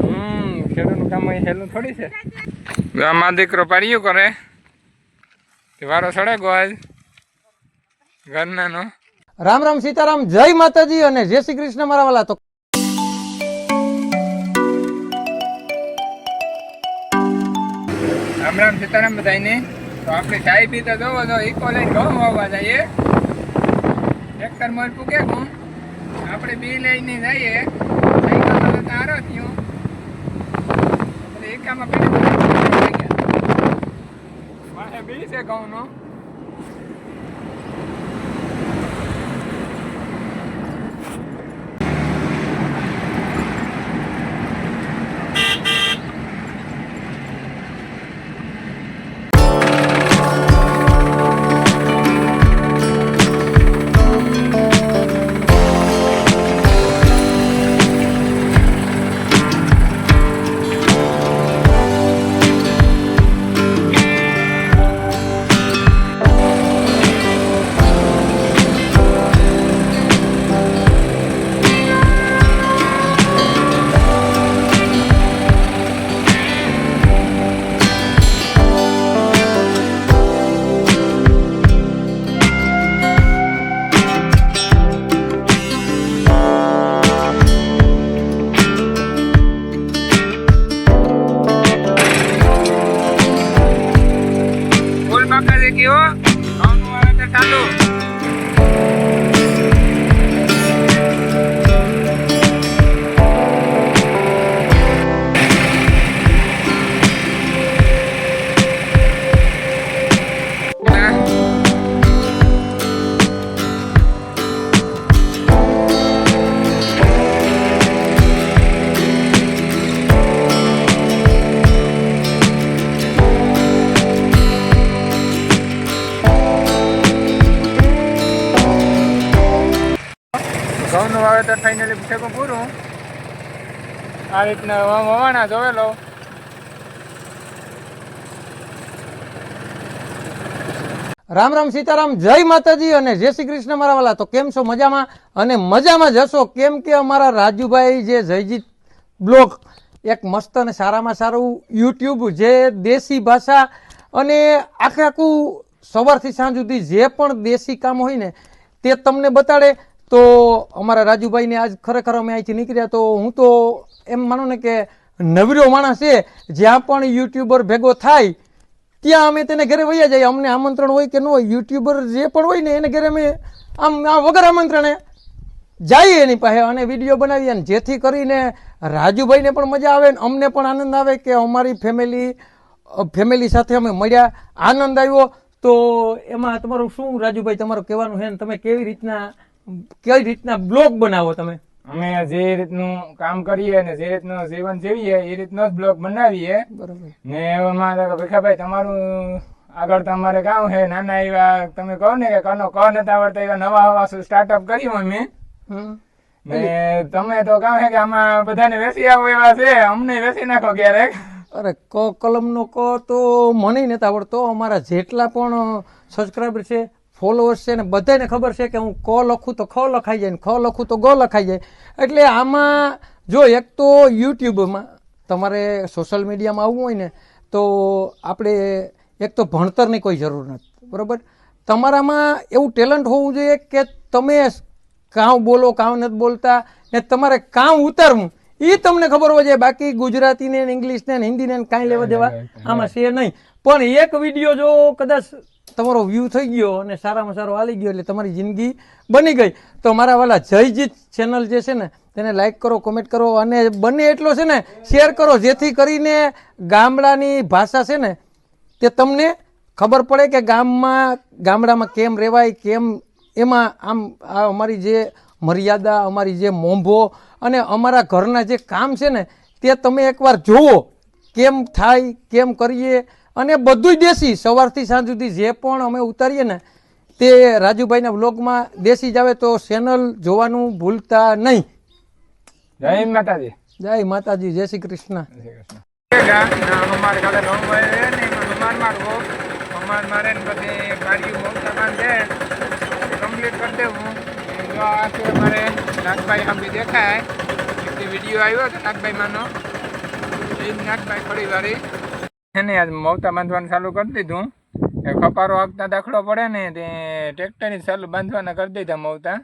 હમ ખેડૂતનું કામ અહીં હેલું થોડી છે. ગામમાં દીકરો પાડ્યું કરે. વારો સડે ગોજ ઘરનાનો. રામ રામ સીતારામ જય માતાજી અને જય શ્રી કૃષ્ણ મારા વાલા. તો રામ રામ સીતારામ બધાને તો આપણે ચાય પીતા જોવો તો ઇકો લઈને ઘઉં વાવવા જઈએ. ટ્રેક્ટર મોલ પૂકે ઘઉં આપણે બી લઈને જઈએ. ကမ္ဘာပေးတယ်ဘာအဘိစေကောင်းနော် વાવેતર ફાઇનલી છે પૂરું? આ રીતના વવાણા જોવેલો રામ રામ સીતારામ, જય માતાજી અને જય શ્રી કૃષ્ણ મારા વાલા. તો કેમ છો મજામાં? અને મજામાં જશો કેમ કે અમારા રાજુભાઈ જે જયજીત બ્લોગ એક મસ્ત અને સારામાં સારું યુટ્યુબ જે દેશી ભાષા અને આખે આખું સવારથી સાંજ સુધી જે પણ દેશી કામ હોય ને તે તમને બતાડે. તો અમારા રાજુભાઈને આજ ખરેખર અમે અહીંથી નીકળ્યા તો હું તો એમ માનો ને કે નવરો માણસ છે. જ્યાં પણ યુટ્યુબર ભેગો થાય, ત્યાં અમે તેને ઘરે વૈયા જઈએ. અમને આમંત્રણ હોય કે ન હોય, યુટ્યુબર જે પણ હોય ને એને ઘરે અમે આમ આ વગર આમંત્રણે જઈએ એની પાસે અને વીડિયો બનાવીએ અને જેથી કરીને રાજુભાઈને પણ મજા આવે ને અમને પણ આનંદ આવે કે અમારી ફેમિલી ફેમિલી સાથે અમે મળ્યા, આનંદ આવ્યો. તો એમાં તમારું શું રાજુભાઈ, તમારું કહેવાનું છે ને તમે કેવી રીતના કેવી રીતના બ્લોગ બનાવો તમે? અમે જે રીતનું કામ કરીએ ને જે રીતનું જીવન જીવીએ એ રીતનો જ બ્લોગ બનાવીએ. બરાબર. ને એમાં ભીખાભાઈ તમારું આગળ તમારે કામ છે નાના એવા તમે કહો ને કે કનો ક નતા આવડતા એવા નવા હવા સ્ટાર્ટઅપ કર્યું અમે? ને તમે તો કામ છે કે આમાં બધાને વેસી આવો એવા છે અમને વેસી નાખો ક્યારેક. અરે ક કલમનો ક તો મને નથી આવડતો. અમારા જેટલા પણ સબસ્ક્રાઈબર છે ફોલોઅર્સ છે ને બધાને ખબર છે કે હું ક લખું તો ખ લખાઈ જાય ને ખ લખું તો ગ લખાઈ જાય. એટલે આમાં જો એક તો યુટ્યુબમાં તમારે સોશિયલ મીડિયામાં આવવું હોય ને તો આપણે એક તો ભણતરની કોઈ જરૂર નથી બરાબર? તમારામાં એવું ટેલેન્ટ હોવું જોઈએ કે તમે કાં બોલો કાં નથી બોલતા ને તમારે કાં ઉતારવું એ તમને ખબર હોય છે બાકી ગુજરાતીને ને હિન્દીને કાંઈ લેવા દેવા આમાં છે નહીં. પણ એક વીડિયો જો કદાચ તમારો વ્યૂ થઈ ગયો અને સારામાં સારો હાલી ગયો એટલે તમારી જિંદગી બની ગઈ. તો મારા વાલા જયજીત ચેનલ જે છે ને, તેને લાઈક કરો કોમેન્ટ કરો અને બને એટલો છે ને શેર કરો, જેથી કરીને ગામડાની ભાષા છે ને, તે તમને ખબર પડે કે ગામમાં, ગામડામાં કેમ રહેવાય, કેમ એમાં આમ, આ અમારી જે મર્યાદા, અમારી જે મોંભો અને અમારા ઘરના જે કામ છે ને, તે તમે એકવાર જુઓ, કેમ થાય, કેમ કરીએ અને બધું દેશી. સવારથી સાંજ સુધી જે પણ અમે ઉતારીએ ને તે રાજુભાઈના બ્લોગમાં દેશી જ આવે તો ચેનલ જોવાનું ભૂલતા નહીં. જય માતાજી. જય માતાજી જય શ્રી કૃષ્ણ. નાગભાઈ આંબી દેખાય. એક વીડિયો આવ્યો હતો નાગભાઈ માનો. નાખતા થોડી વારી એને આજ મવતા બાંધવાનું ચાલુ કરી દીધું. એ કપારો આગતા દાખલો પડે ને તે ટ્રેક્ટરની ચાલુ બાંધવાના કરી દીધા મવતા.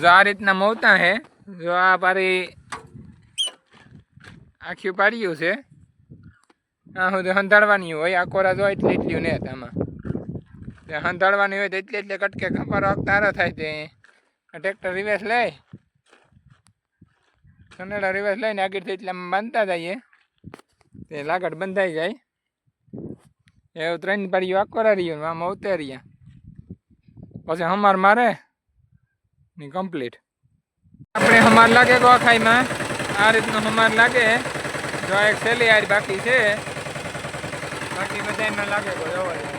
જો આ રીતના મવતા હે, જો આ પારી આખી પાડ્યું છે. આ સુધી સંધાડવાની હોય, આ કોરા જો એટલી એટલી ને આમાં. સંધાડવાની હોય તો એટલે એટલે કટકે કપારો આગતા હારો થાય તે. ટ્રેક્ટર રિવેસ લઈ. સનેડા રિવેસ લઈને આગળથી એટલે બાંધતા જઈએ. તે લાગડ બંધાઈ જાય. એવું ત્રણ પાડીઓ આકોરા રહ્યું આમ ઉતારીયા પછી હમાર મારે ની કમ્પ્લીટ આપણે હમાર લાગે ગોખાઈમાં આ રીતનું હમાર લાગે. જો એક સેલી આર બાકી છે. બાકી બધા એમાં લાગે ગો જવાય છે.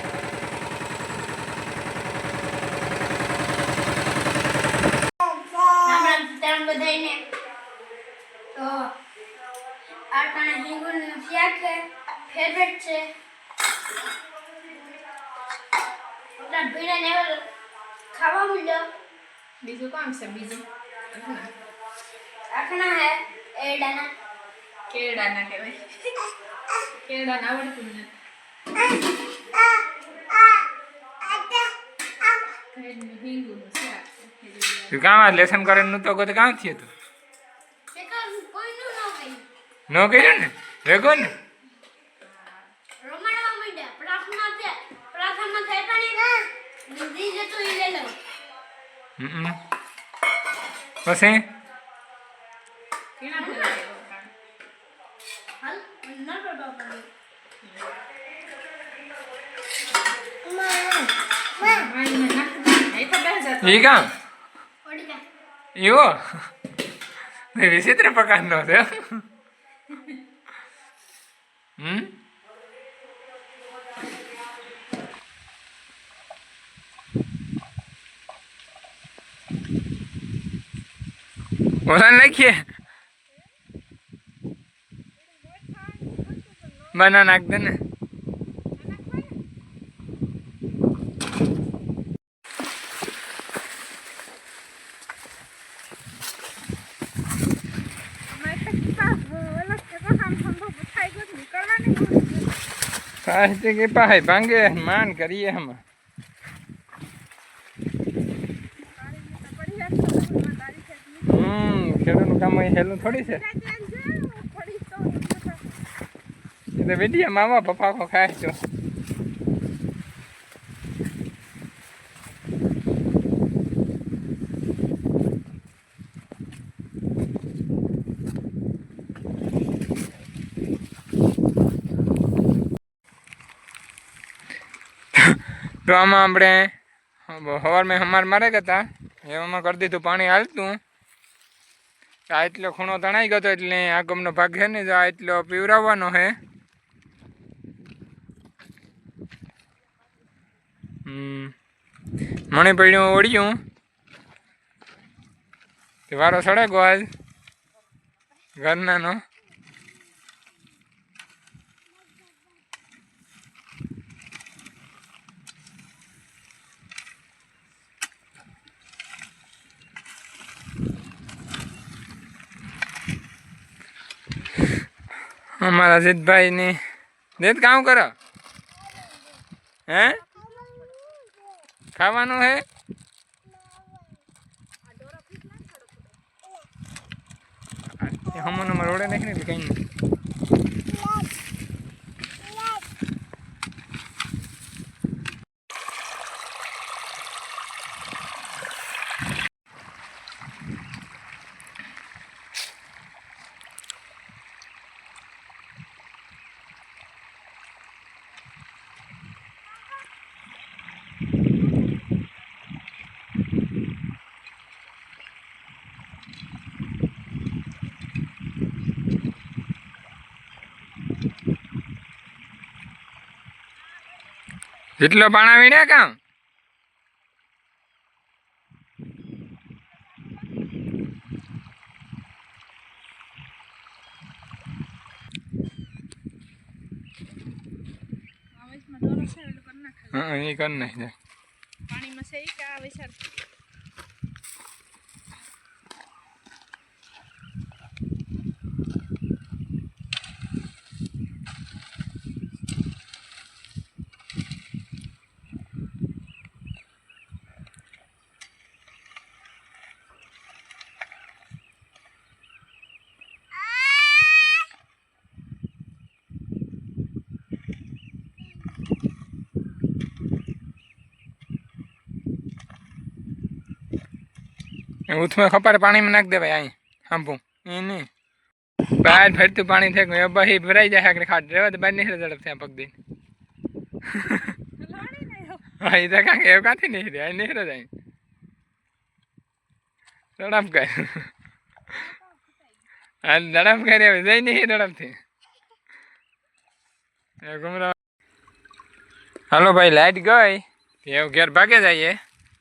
રામ સીતારામ બધાયને તો આ ટાણે છે ફેવરેટ છે. એટલા ભીડા ને હવે ખાવા માંડ્યો બીજું કોણ છે? બીજું? આખના હે એડાના કેળાના કહેવાય. કેળાને આવડતું નથી. ઘરનું હિંગુનું શાક છે. તું કાં આ લેસન કરે નું તો કામ થયું તું તે તો કોઈનું ન કહ્યું ન કર્યું ને? ભેગો ને? રમાડવા માંડ્યા પ્રાર્થના છે. પ્રાર્થના હમ ઓલા નાખીએ બના નાખ દે ને સાહિત્ય કે પાહે ભાંગે માન કરીએ હમાં હમ ખેડૂતનું કામ અહીં હેલું થોડી છે એ તો વેડિયા મામા પપ્પા કો ખાય છો તો આપણે મેં હમાર મારે હતા એવામાં કરી દીધું, પાણી હાલતું. આ એટલો ખૂણો તણાઈ ગયો હતો એટલે આ ગમનો ભાગ છે ને આ એટલો પીવરાવવાનો છે. મણી પડ્યું ઓળ્યું. વારો સડે ગો આજ ઘરનાનો. અમારા જીતભાઈ ની જીત કામ કરો. હે? ખાવાનું હે? હમણાં રોડે નાખી ને કઈ નહીં. જેટલો પાણા વીણે કામ. હા એ કર નાખ પાણીમાં છે કે આ વિચાર ઉથમે ખપારે પાણીમાં નાખ દેવાય અહીં હાંભું. એ નહીં. બહાર ફરતું પાણી થાય બહી ભરાઈ જાય, આગળ ખાટ રહેવા તો બહાર નીકળે, ઝડપ થાય, પગ દઈને. હા એ તો કાંક એવું કાંથી નીકળે અહીં નીકળે જાય ઝડપ કર. હા, ઝડપ કરે હવે જઈ નહીં, ઝડપથી. ગુમરા હાલો ભાઈ, લાઈટ ગઈ. એવું ઘેર ભાગે જઈએ.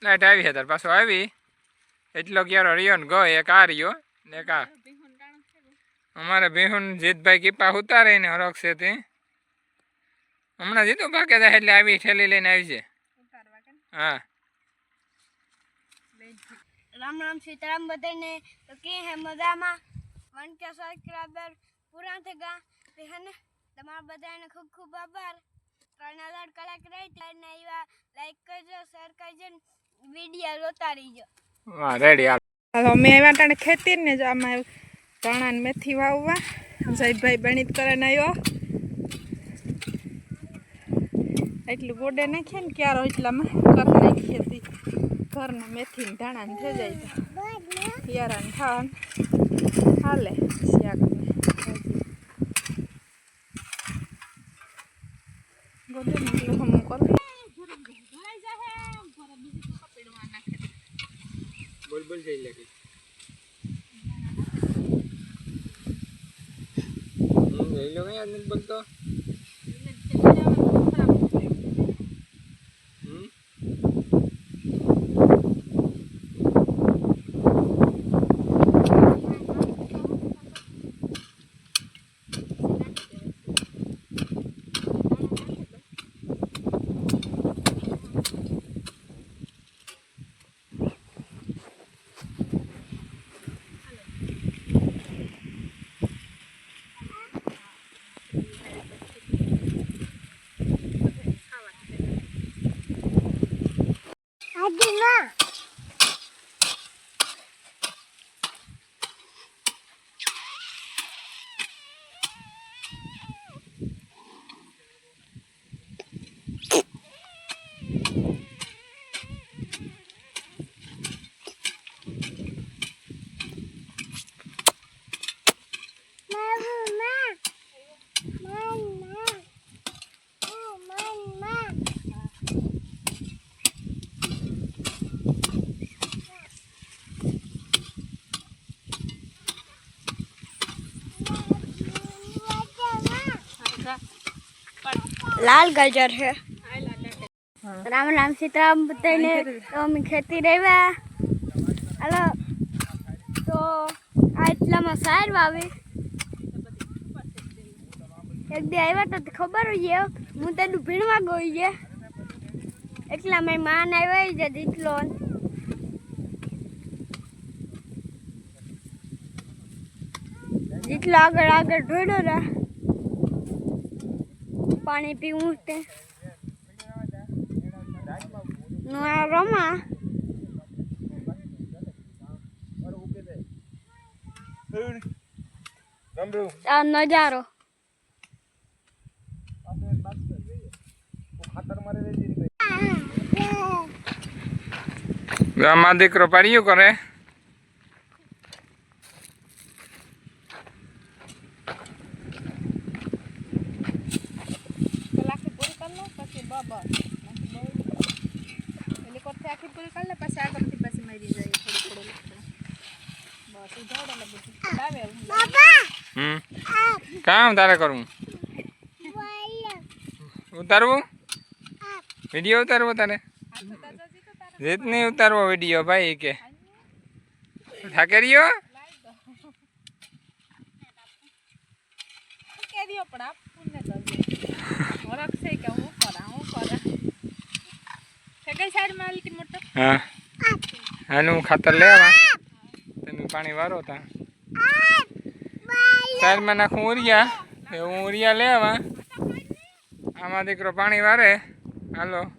લાઈટ આવી છે, તાર પાછો આવી. એટલો ક્યારો રહ્યો ને ગયો એક આ રહ્યો ને એક આ. અમારે બિહુન જીતભાઈ કીપા ઉતારે ને હરખ તે હમણાં જીતું પાકે જાય એટલે આવી ઠેલી લઈને આવી છે હા. રામ રામ સીતારામ બધાને તો કે હે મજામાં? વન કે સબસ્ક્રાઈબર પૂરા થઈ ગયા. તે હે ને તમારા બધાને ખૂબ ખૂબ આભાર. ત્રણ હજાર કલાક રહી ત્યારે એવા લાઈક કરજો શેર કરજો ને વીડિયો જોતા રહીજો હા, રેડી, હાલ. ખેતી ને જો આમાં ધાણા ને મેથી વાવવા. જયભાઈ બણીત કરીને આવ્યો એટલું ગોડે નાખીએ ને ક્યારો એટલામાં કરી નાખી ખેતી ઘરના મેથી ને ધાણા ને થઈ જાય તો યારા ને હાલે શાક. ગોડે ને એટલું હમું કરી. બોલ જઈ લાગે. જઈ લો કઈ નથી બોલતો હમ આજે ના લાલ ગાજર છે. રામ રામ સીતારામ બધાને તો અમે ખેતી રહેવા હાલો. તો આ એટલામાં સાર વાવી. એક દી આવ્યા તો ખબર હોય હું તેનું ભીણવા ગઈ છે. એટલા મારી માન આવ્યા છે દીકલો જેટલો આગળ આગળ ઢોળ્યો ને પાણી પીવું તે. રમા. આ નજારો. ગામમાં દીકરો પાડ્યું કરે કલાકે પૂરી કરી લો પછી બબર પેલી કોઠે આખી પૂરી કરી લે પછી આગળથી પછી મારી જાય થોડું થોડું એટલે કામ તારે કરવું? ઉતારવું? વીડિયો ઉતારવો તારે? રીત નહીં ઉતારવો વીડિયો ભાઈ કે. થાકે રહ્યો? પણ આપ પુણ્ય કરજો વરખ છે કે હું? હું. આનું ખાતર લેવા. તેનું પાણી વારો તા. સાઈડમાં નાખું ઉરિયા. એ હું ઉરિયા લેવા. આમાં દીકરો પાણી વારે. હાલો.